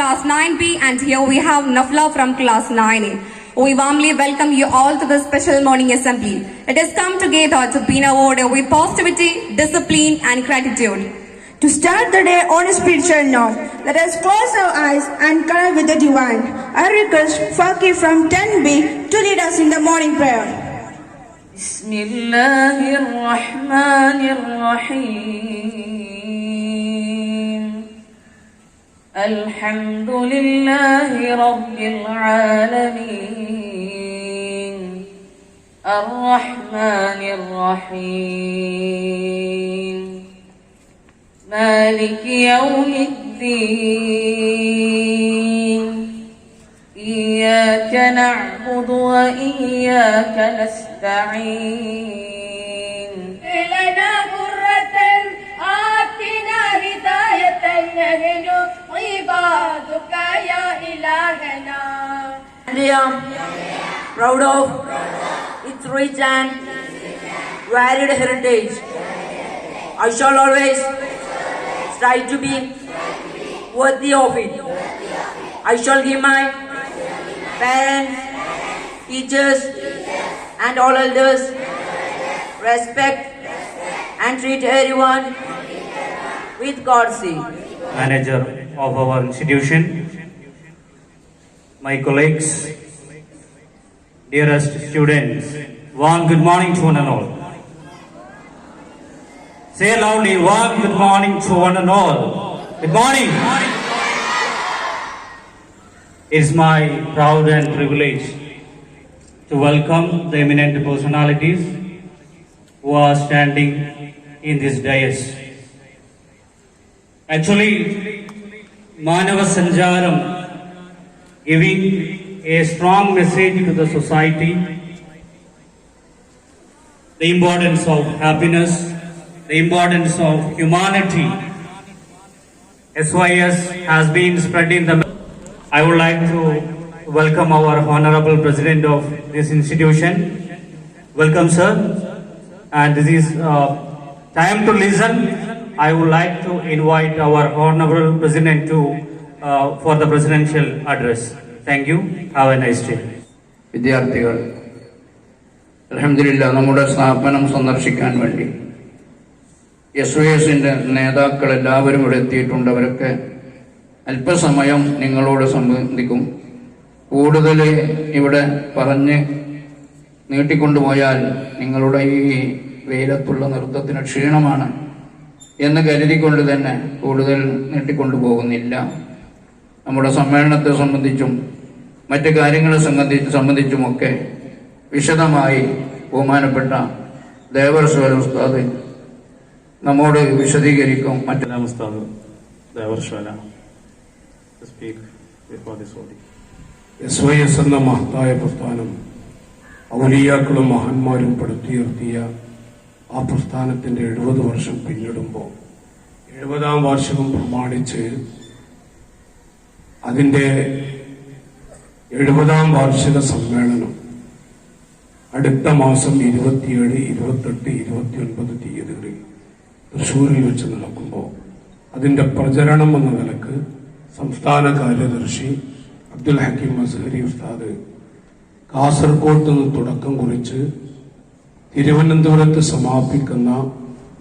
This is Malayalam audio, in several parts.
class 9B and here we have Nafla from class 9A. We warmly welcome you all to this special morning assembly. Let us come together to be in order with positivity, discipline and gratitude. To start the day on a spiritual note, let us close our eyes and connect with the divine. I request Faki from 10B to lead us in the morning prayer. بسم الله الرحمن الرحيم الحمد لله رب العالمين. الرحمن الرحيم. مالك يوم الدين. إياك نعبد وإياك نستعين. لنا قرة آتنا هداية نحن عبادك يا إلهنا India, proud of its rich and varied heritage. I shall always strive to be worthy of it. I shall give my parents, teachers, and all elders respect and treat everyone with courtesy. manager of our institution, my colleagues, dearest students, warm good morning to one and all. Say loudly, warm good morning to one and all. Good morning. It's my proud and privilege to welcome the eminent personalities who are standing in this dais. Actually, Manava Sanjaram giving a strong message to the society, the importance of happiness, the importance of humanity. SYS has been spreading the. I would like to welcome our Honorable President of this institution. Welcome, sir. And this is uh, time to listen. I would like to invite our Honorable President to uh, for the presidential address. Thank you. Have a nice day. വിദ്യാർത്ഥികൾ അലഹമില്ല നമ്മുടെ സ്ഥാപനം സന്ദർശിക്കാൻ വേണ്ടി എസ് വൈ എസിന്റെ നേതാക്കൾ എല്ലാവരും ഇവിടെ എത്തിയിട്ടുണ്ട് അവരൊക്കെ അല്പസമയം നിങ്ങളോട് സംബന്ധിക്കും കൂടുതൽ ഇവിടെ പറഞ്ഞ് നീട്ടിക്കൊണ്ടുപോയാൽ നിങ്ങളുടെ ഈ വെയിലത്തുള്ള നൃത്തത്തിന് ക്ഷീണമാണ് എന്ന് കരുതിക്കൊണ്ട് തന്നെ കൂടുതൽ നീട്ടിക്കൊണ്ടു പോകുന്നില്ല നമ്മുടെ സമ്മേളനത്തെ സംബന്ധിച്ചും മറ്റു കാര്യങ്ങളെ സംബന്ധിച്ച് സംബന്ധിച്ചുമൊക്കെ വിശദമായി ബഹുമാനപ്പെട്ട ദേവർശ്വര ഉസ്താദ് നമ്മോട് വിശദീകരിക്കും. മറ്റെല്ലാം ഉസ്താദ് ദേവർശ്വര സ്പീക്ക്. എസ് വൈ എസ് എന്ന മഹത്തായ പ്രസ്ഥാനം ഔലിയാക്കളും മഹാന്മാരും പടുത്തുയർത്തിയ ആ പ്രസ്ഥാനത്തിന്റെ എഴുപത് വർഷം പിന്നിടുമ്പോൾ എഴുപതാം വാർഷികം പ്രമാണിച്ച് അതിന്റെ എഴുപതാം വാർഷിക സമ്മേളനം അടുത്ത മാസം ഇരുപത്തിയേഴ് ഇരുപത്തെട്ട് ഇരുപത്തിയൊൻപത് തീയതികളിൽ തൃശ്ശൂരിൽ വെച്ച് നടക്കുമ്പോൾ അതിന്റെ പ്രചരണം എന്ന നിലയ്ക്ക് സംസ്ഥാന കാര്യദർശി അബ്ദുൽ ഹക്കീം മസഹരി ഉസ്താദ് കാസർഗോഡ് നിന്ന് തുടക്കം കുറിച്ച് തിരുവനന്തപുരത്ത് സമാപിക്കുന്ന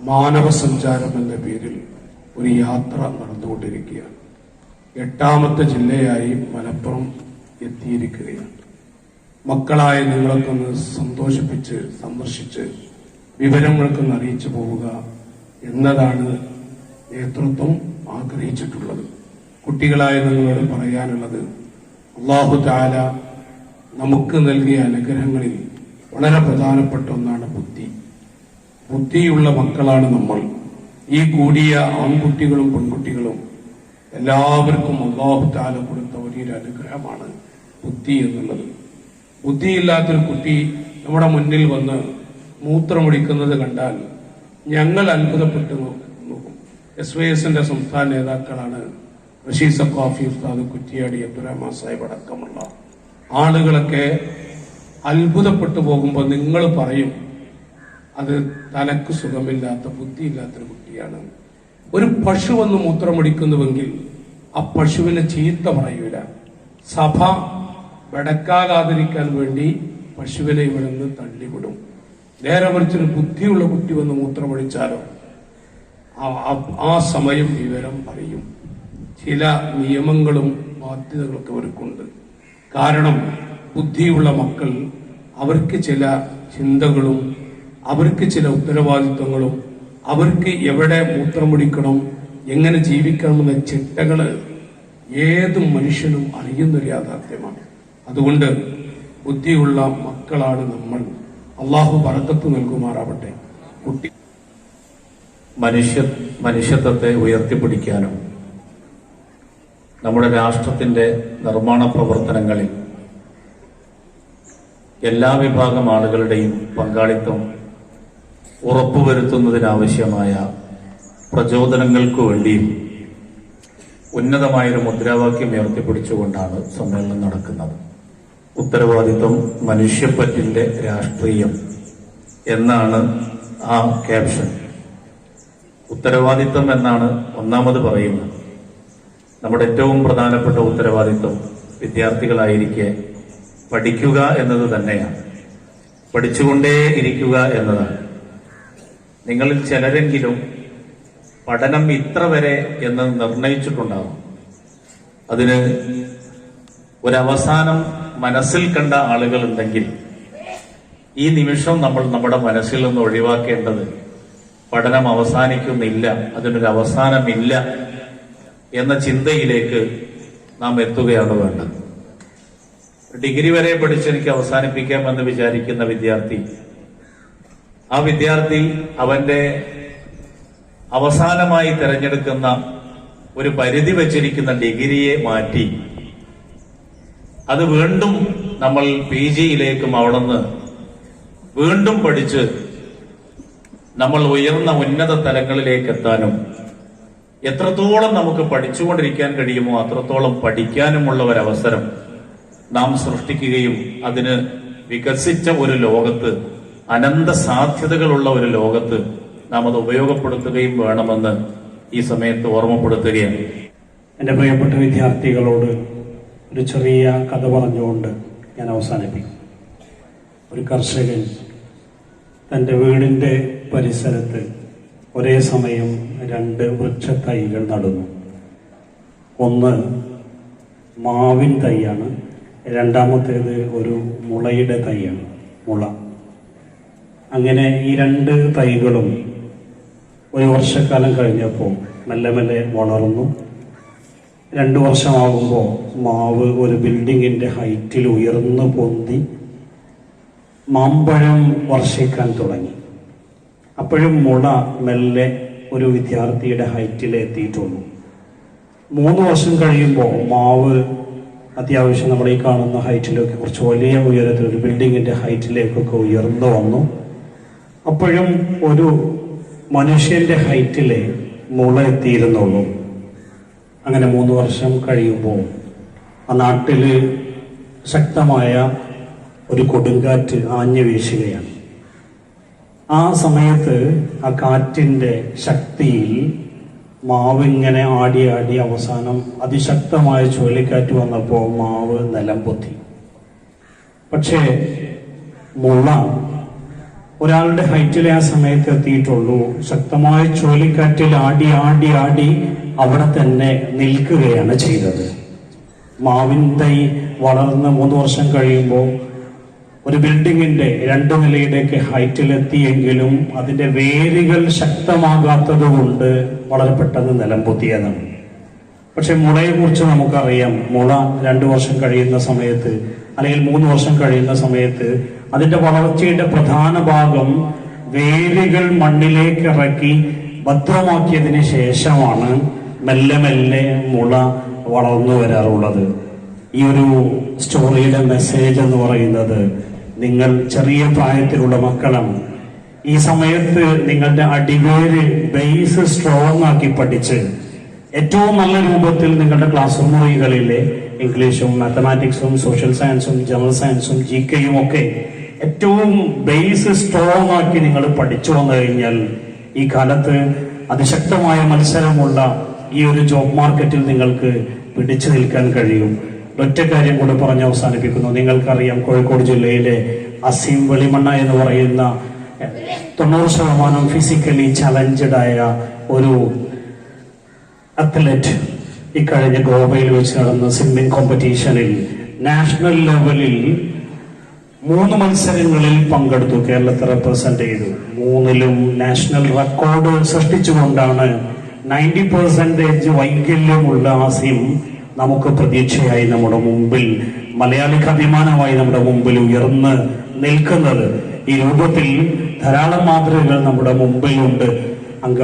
മാനവ സഞ്ചാരം എന്ന പേരിൽ ഒരു യാത്ര നടന്നുകൊണ്ടിരിക്കുകയാണ്. എട്ടാമത്തെ ജില്ലയായി മലപ്പുറം എത്തിയിരിക്കുകയാണ്. മക്കളായ നിങ്ങളൊക്കെ ഒന്ന് സന്തോഷിപ്പിച്ച് സന്ദർശിച്ച് വിവരങ്ങൾക്കൊന്ന് അറിയിച്ചു പോവുക എന്നതാണ് നേതൃത്വം ആഗ്രഹിച്ചിട്ടുള്ളത്. കുട്ടികളായ നിങ്ങളോട് പറയാനുള്ളത് അള്ളാഹു താല നമുക്ക് നൽകിയ അനുഗ്രഹങ്ങളിൽ വളരെ പ്രധാനപ്പെട്ട ഒന്നാണ് ബുദ്ധി. ബുദ്ധിയുള്ള മക്കളാണ് നമ്മൾ. ഈ കൂടിയ ആൺകുട്ടികളും പെൺകുട്ടികളും എല്ലാവർക്കും അള്ളാഹു താല കൊടുത്ത വലിയൊരു അനുഗ്രഹമാണ് ബുദ്ധി എന്നുള്ളത്. ബുദ്ധിയില്ലാത്തൊരു കുട്ടി നമ്മുടെ മുന്നിൽ വന്ന് മൂത്രമൊടിക്കുന്നത് കണ്ടാൽ ഞങ്ങൾ അത്ഭുതപ്പെട്ടു നോക്കും. എസ് വൈ എസിന്റെ സംസ്ഥാന നേതാക്കളാണ് റഷീദ് സഖാഫി ഉസ്താദ് കുറ്റിയാടി അബ്ദുറഹ്മാൻ സാഹിബ് അടക്കമുള്ള ആളുകളൊക്കെ അത്ഭുതപ്പെട്ടു പോകുമ്പോൾ നിങ്ങൾ പറയും അത് തനക്ക് സുഖമില്ലാത്ത ബുദ്ധിയില്ലാത്തൊരു കുട്ടിയാണ്. ഒരു പശു വന്ന് മൂത്രമൊടിക്കുന്നുവെങ്കിൽ ആ പശുവിനെ ചീത്ത പറയൂല. സഭ വെടക്കാകാതിരിക്കാൻ വേണ്ടി പശുവിനെ ഇവിടെ നിന്ന് തള്ളിവിടും. നേരെ മറിച്ചൊരു ബുദ്ധിയുള്ള കുട്ടി വന്ന് മൂത്രമൊഴിച്ചാലോ? ആ- സമയം വിവരം പറയും ചില നിയമങ്ങളും ബാധ്യതകളൊക്കെ അവർക്കുണ്ട് കാരണം ബുദ്ധിയുള്ള മക്കൾ അവർക്ക് ചില ചിന്തകളും അവർക്ക് ചില ഉത്തരവാദിത്വങ്ങളും അവർക്ക് എവിടെ മൂത്രമൊടിക്കണം എങ്ങനെ ജീവിക്കണം എന്ന ചിട്ടകൾ ഏത് മനുഷ്യനും അറിയുന്നൊരു യാഥാർത്ഥ്യമാണ്. അതുകൊണ്ട് ബുദ്ധിയുള്ള മക്കളാണ് നമ്മൾ. അള്ളാഹു പറക്കത്ത് നൽകുമാറാവട്ടെ. കുട്ടി മനുഷ്യ മനുഷ്യത്വത്തെ ഉയർത്തിപ്പിടിക്കാനും നമ്മുടെ രാഷ്ട്രത്തിന്റെ നിർമ്മാണ പ്രവർത്തനങ്ങളിൽ എല്ലാ വിഭാഗം ആളുകളുടെയും പങ്കാളിത്തം ഉറപ്പുവരുത്തുന്നതിനാവശ്യമായ പ്രചോദനങ്ങൾക്ക് വേണ്ടിയും ഉന്നതമായൊരു മുദ്രാവാക്യം ഉയർത്തിപ്പിടിച്ചുകൊണ്ടാണ് സമ്മേളനം നടക്കുന്നത്. ഉത്തരവാദിത്വം മനുഷ്യപ്പറ്റിന്റെ രാഷ്ട്രീയം എന്നാണ് ആ ക്യാപ്ഷൻ. ഉത്തരവാദിത്വം എന്നാണ് ഒന്നാമത് പറയുന്നത്. നമ്മുടെ ഏറ്റവും പ്രധാനപ്പെട്ട ഉത്തരവാദിത്വം വിദ്യാർത്ഥികളായിരിക്കെ പഠിക്കുക എന്നത് തന്നെയാണ്. പഠിച്ചുകൊണ്ടേ ഇരിക്കുക എന്നതാണ്. നിങ്ങളിൽ ചിലരെങ്കിലും പഠനം ഇത്ര വരെ എന്ന് നിർണയിച്ചിട്ടുണ്ടാകും അതിന് ഒരവസാനം മനസ്സിൽ കണ്ട ആളുകൾ ഉണ്ടെങ്കിൽ ഈ നിമിഷം നമ്മൾ നമ്മുടെ മനസ്സിൽ നിന്ന് ഒഴിവാക്കേണ്ടത് പഠനം അവസാനിക്കുന്നില്ല അതിനൊരു അവസാനമില്ല എന്ന ചിന്തയിലേക്ക് നാം എത്തുകയാണ് വേണ്ടത്. ഡിഗ്രി വരെ പഠിച്ച് എനിക്ക് അവസാനിപ്പിക്കാമെന്ന് വിചാരിക്കുന്ന വിദ്യാർത്ഥി. ആ വിദ്യാർത്ഥി അവന്റെ അവസാനമായി തിരഞ്ഞെടുക്കുന്ന ഒരു പരിധി വച്ചിരിക്കുന്ന ഡിഗ്രിയെ മാറ്റി. അത് വീണ്ടും നമ്മൾ പി ജിയിലേക്കും അവിടുന്ന് വീണ്ടും പഠിച്ച് നമ്മൾ ഉയർന്ന ഉന്നത തലങ്ങളിലേക്ക് എത്താനും എത്രത്തോളം നമുക്ക് പഠിച്ചുകൊണ്ടിരിക്കാൻ കഴിയുമോ അത്രത്തോളം പഠിക്കാനുമുള്ള ഒരവസരം നാം സൃഷ്ടിക്കുകയും അതിന് വികസിച്ച ഒരു ലോകത്ത് അനന്ത സാധ്യതകളുള്ള ഒരു ലോകത്ത് നാം അത് ഉപയോഗപ്പെടുത്തുകയും വേണമെന്ന് ഈ സമയത്ത് ഓർമ്മപ്പെടുത്തുകയാണ്. എന്റെ പ്രിയപ്പെട്ട വിദ്യാർത്ഥികളോട് ഒരു ചെറിയ കഥ പറഞ്ഞുകൊണ്ട് ഞാൻ അവസാനിപ്പിക്കും. ഒരു കർഷകൻ തന്റെ വീടിന്റെ പരിസരത്ത് ഒരേ സമയം രണ്ട് വൃക്ഷത്തൈകൾ നടന്നു. ഒന്ന് മാവിൻ തൈയാണ് രണ്ടാമത്തേത് ഒരു മുളയുടെ തൈയാണ് മുള. അങ്ങനെ ഈ രണ്ട് തൈകളും ഒരു വർഷക്കാലം കഴിഞ്ഞപ്പോൾ മെല്ലെ മെല്ലെ വളർന്നു. രണ്ട് വർഷമാകുമ്പോൾ മാവ് ഒരു ബിൽഡിങ്ങിന്റെ ഹൈറ്റിൽ ഉയർന്നു പൊന്തി മാമ്പഴം വർഷിക്കാൻ തുടങ്ങി. അപ്പോഴും മുള മെല്ലെ ഒരു വിദ്യാർത്ഥിയുടെ ഹൈറ്റിൽ എത്തിയിട്ടുള്ളൂ. മൂന്ന് വർഷം കഴിയുമ്പോൾ മാവ് അത്യാവശ്യം നമ്മൾ ഈ കാണുന്ന ഹൈറ്റിലൊക്കെ കുറച്ച് വലിയ ഉയരത്തിൽ ഒരു ബിൽഡിങ്ങിന്റെ ഹൈറ്റിലേക്കൊക്കെ ഉയർന്നു വന്നു. അപ്പോഴും ഒരു മനുഷ്യന്റെ ഹൈറ്റിലെ മുള എത്തിയിരുന്നുള്ളൂ. അങ്ങനെ മൂന്ന് വർഷം കഴിയുമ്പോൾ ആ നാട്ടിൽ ശക്തമായ ഒരു കൊടുങ്കാറ്റ് ആഞ്ഞു വീശുകയാണ്. ആ സമയത്ത് ആ കാറ്റിന്റെ ശക്തിയിൽ മാവ് ഇങ്ങനെ ആടി ആടി അവസാനം അതിശക്തമായ ചുഴലിക്കാറ്റ് വന്നപ്പോൾ മാവ് നിലം പൊത്തി. പക്ഷേ മുള്ള ഒരാളുടെ ഹൈറ്റിലെ ആ സമയത്ത് എത്തിയിട്ടുള്ളൂ. ശക്തമായ ചുഴലിക്കാറ്റിൽ ആടി ആടി ആടി അവിടെ തന്നെ നിൽക്കുകയാണ് ചെയ്തത്. മാവിൻ തൈ വളർന്ന് മൂന്ന് വർഷം കഴിയുമ്പോൾ ഒരു ബിൽഡിങ്ങിന്റെ രണ്ടു ഹൈറ്റിൽ എത്തിയെങ്കിലും അതിന്റെ വേരുകൾ ശക്തമാകാത്തത് കൊണ്ട് വളരെ പെട്ടെന്ന് നിലം പൊത്തിയതാണ് പക്ഷെ മുളയെ കുറിച്ച് നമുക്കറിയാം. മുള രണ്ടു വർഷം കഴിയുന്ന സമയത്ത് അല്ലെങ്കിൽ മൂന്ന് വർഷം കഴിയുന്ന സമയത്ത് അതിന്റെ വളർച്ചയുടെ പ്രധാന ഭാഗം വേരുകൾ മണ്ണിലേക്ക് ഇറക്കി ഭദ്രമാക്കിയതിന് ശേഷമാണ് മെല്ലെ മെല്ലെ മുള വളർന്നു വരാറുള്ളത്. ഈ ഒരു സ്റ്റോറിയുടെ മെസ്സേജ് എന്ന് പറയുന്നത് നിങ്ങൾ ചെറിയ പ്രായത്തിലുള്ള മക്കളാണ്. ഈ സമയത്ത് നിങ്ങളുടെ അടിവേര് ബേസ് സ്ട്രോങ് ആക്കി പഠിച്ച് ഏറ്റവും നല്ല രൂപത്തിൽ നിങ്ങളുടെ ക്ലാസ് മുറികളിലെ ഇംഗ്ലീഷും മാത്തമാറ്റിക്സും സോഷ്യൽ സയൻസും ജനറൽ സയൻസും ജി കെയും ഒക്കെ ഏറ്റവും ബേസ് സ്ട്രോങ് ആക്കി നിങ്ങൾ പഠിച്ചു വന്നു കഴിഞ്ഞാൽ ഈ കാലത്ത് അതിശക്തമായ മത്സരമുള്ള ഈ ഒരു ജോബ് മാർക്കറ്റിൽ നിങ്ങൾക്ക് പിടിച്ചു നിൽക്കാൻ കഴിയും. ഒറ്റ കാര്യം കൂടെ പറഞ്ഞ് അവസാനിപ്പിക്കുന്നു. നിങ്ങൾക്കറിയാം കോഴിക്കോട് ജില്ലയിലെ അസീം വെളിമണ്ണ എന്ന് പറയുന്ന തൊണ്ണൂറ് ശതമാനം ഫിസിക്കലി ചലഞ്ചഡ് ആയ ഒരു അത്ലറ്റ് ഇക്കഴിഞ്ഞ ഗോവയിൽ വെച്ച് നടന്ന സ്വിമ്മിംഗ് കോമ്പറ്റീഷനിൽ നാഷണൽ ലെവലിൽ മൂന്ന് മത്സരങ്ങളിൽ പങ്കെടുത്തു. കേരളത്തെ റെപ്രസെന്റ് ചെയ്തു. മൂന്നിലും നാഷണൽ റെക്കോർഡ് സൃഷ്ടിച്ചുകൊണ്ടാണ് നയന്റി പെർസെന്റേജ് വൈകല്യമുള്ള ആസിം നമുക്ക് പ്രതീക്ഷയായി നമ്മുടെ മുമ്പിൽ മലയാളിക്ക് അഭിമാനമായി നമ്മുടെ മുമ്പിൽ ഉയർന്ന് നിൽക്കുന്നത് ഈ രൂപത്തിൽ ധാരാളം മാതൃകകൾ നമ്മുടെ മുമ്പിലുണ്ട്. അംഗ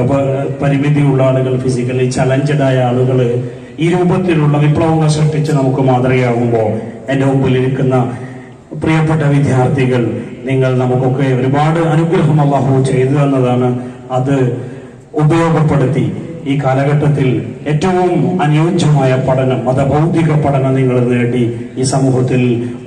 പരിമിതിയുള്ള ആളുകൾ ഫിസിക്കലി ചലഞ്ചഡായ ആളുകൾ ഈ രൂപത്തിലുള്ള വിപ്ലവങ്ങൾ സൃഷ്ടിച്ച് നമുക്ക് മാതൃകയാകുമ്പോൾ എന്റെ മുമ്പിൽ ഇരിക്കുന്ന പ്രിയപ്പെട്ട വിദ്യാർത്ഥികൾ നിങ്ങൾ നമുക്കൊക്കെ ഒരുപാട് അനുഗ്രഹം അള്ളാഹു ചെയ്തു തന്നതാണ്. അത് ഉപയോഗപ്പെടുത്തി. ഈ കാലഘട്ടത്തിൽ ഏറ്റവും അനുയോജ്യമായ പഠനം മതബൗദ്ധിക പഠനം നിങ്ങൾ നേടി ഈ സമൂഹത്തിൽ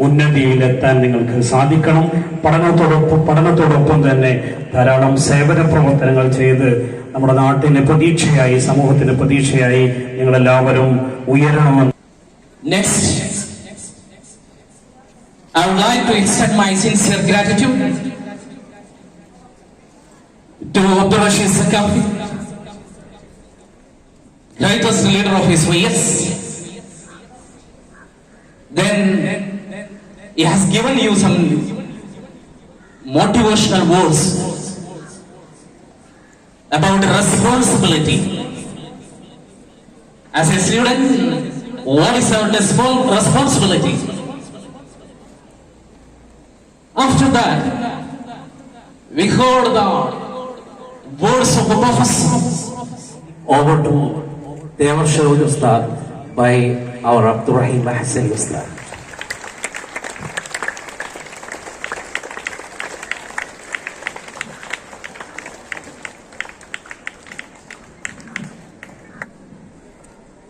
ഉന്നതിയിലെത്താൻ നിങ്ങൾക്ക് സാധിക്കണം. പഠനത്തോടൊപ്പം പഠനത്തോടൊപ്പം തന്നെ ധാരാളം സേവന പ്രവർത്തനങ്ങൾ ചെയ്ത് നമ്മുടെ നാട്ടിന് പ്രതീക്ഷയായി സമൂഹത്തിന് പ്രതീക്ഷയായി നിങ്ങളെല്ലാവരും ഉയരണമെന്ന് Next, I would like to extend my sincere gratitude to Abdul Rashid Sakafi, greatest leader of his race. Then he has given you some motivational words about responsibility. As a student, what is our respon- responsibility? After that, we heard the words of the professor. over to Devar Sharul Ustad by our Abdurrahim Hassan Ustad.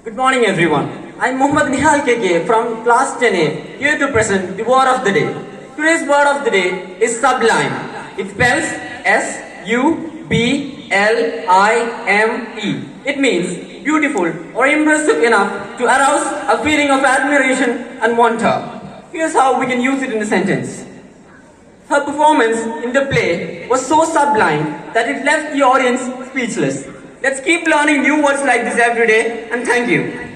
Good morning, everyone. I'm Muhammad Nihal KK from class 10A, here to present the word of the day. Today's word of the day is sublime. It spells S U B L I M E. It means beautiful or impressive enough to arouse a feeling of admiration and wonder. Here's how we can use it in a sentence. Her performance in the play was so sublime that it left the audience speechless. Let's keep learning new words like this every day, and thank you.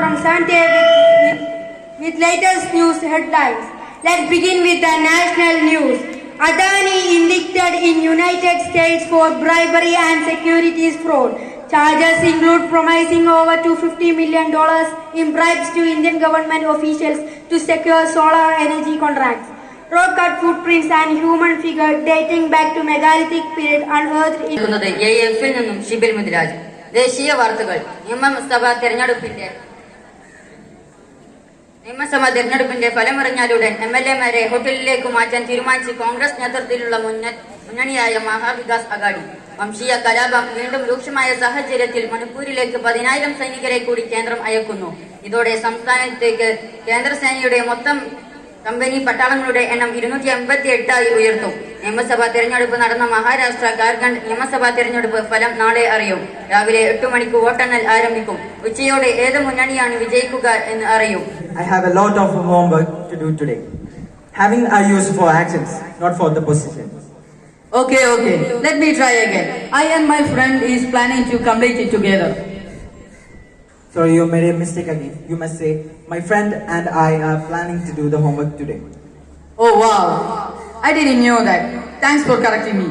from Sunday with, with, with latest news headlines. Let's begin with the national news. Adani indicted in United States for bribery and securities fraud. Charges include promising over $250 million in bribes to Indian government officials to secure solar energy contracts. Road cut footprints and human figure dating back to megalithic period unearthed in എഫിൽ നിന്നും ഷിബിൽ മുദിരാജ് ദേശീയ വാർത്തകൾ നിയമസഭ തെരഞ്ഞെടുപ്പിന്റെ നിയമസഭ തെരഞ്ഞെടുപ്പിന്റെ ഫലമറിഞ്ഞാലുടൻ എം എൽ എമാരെ ഹോട്ടലിലേക്ക് മാറ്റാൻ തീരുമാനിച്ച് കോൺഗ്രസ് നേതൃത്വത്തിലുള്ള മുന്ന- മുന്നണിയായ മഹാവികാസ് അഗാഡി വംശീയ കലാപം വീണ്ടും രൂക്ഷമായ സാഹചര്യത്തിൽ മണിപ്പൂരിലേക്ക് പതിനായിരം സൈനികരെ കൂടി കേന്ദ്രം അയക്കുന്നു. ഇതോടെ സംസ്ഥാനത്തേക്ക് കേന്ദ്രസേനയുടെ മൊത്തം കമ്പനി പട്ടാളങ്ങളുടെ എണ്ണം ഇരുന്നൂറ്റി അമ്പത്തി എട്ടായി ഉയർത്തും. നിയമസഭാ തെരഞ്ഞെടുപ്പ് നടന്ന മഹാരാഷ്ട്ര ജാർഖണ്ഡ് നിയമസഭാ തെരഞ്ഞെടുപ്പ് ഫലം നാളെ അറിയും. രാവിലെ എട്ട് മണിക്ക് വോട്ടെണ്ണൽ ആരംഭിക്കും. ഉച്ചയോടെ ഏത് മുന്നണിയാണ് വിജയിക്കുക എന്ന് അറിയും. I have a lot of homework to do today. Having I use for actions, not for the positions. Okay, okay. Let me try again. I and my friend is planning to complete it together. So you made a mistake again. You must say, my friend and I are planning to do the homework today. Oh wow. I didn't know that. Thanks for correcting me.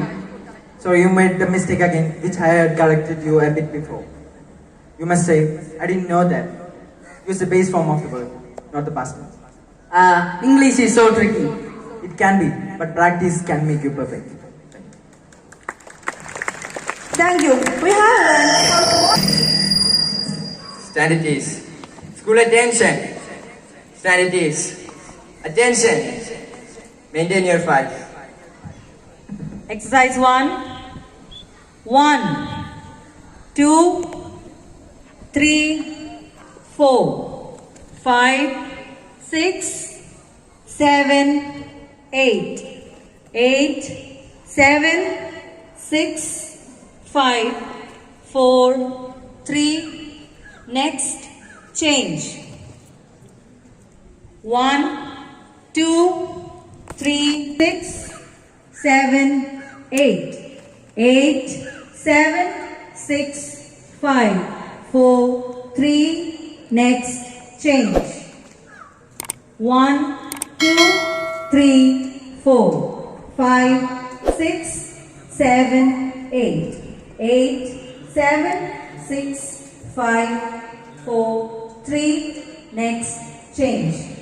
So you made the mistake again, which I had corrected you a bit before. You must say, I didn't know that. Use the base form of the word, not the past tense. Uh, English is so tricky. It can be, but practice can make you perfect. Thank you. We have learned Stand it is. School attention. Stand it is. Attention. Maintain your five. Exercise one. One, two, three, four, five, six, seven, eight. Eight, seven, six, five, four, three, next, change. One, two, three, six, seven, eight. Eight, seven, six, five, four, three, next, change. One, two, three, four, five, six, seven, eight. 8, 7, 6, 5, 4, 3. Next, change.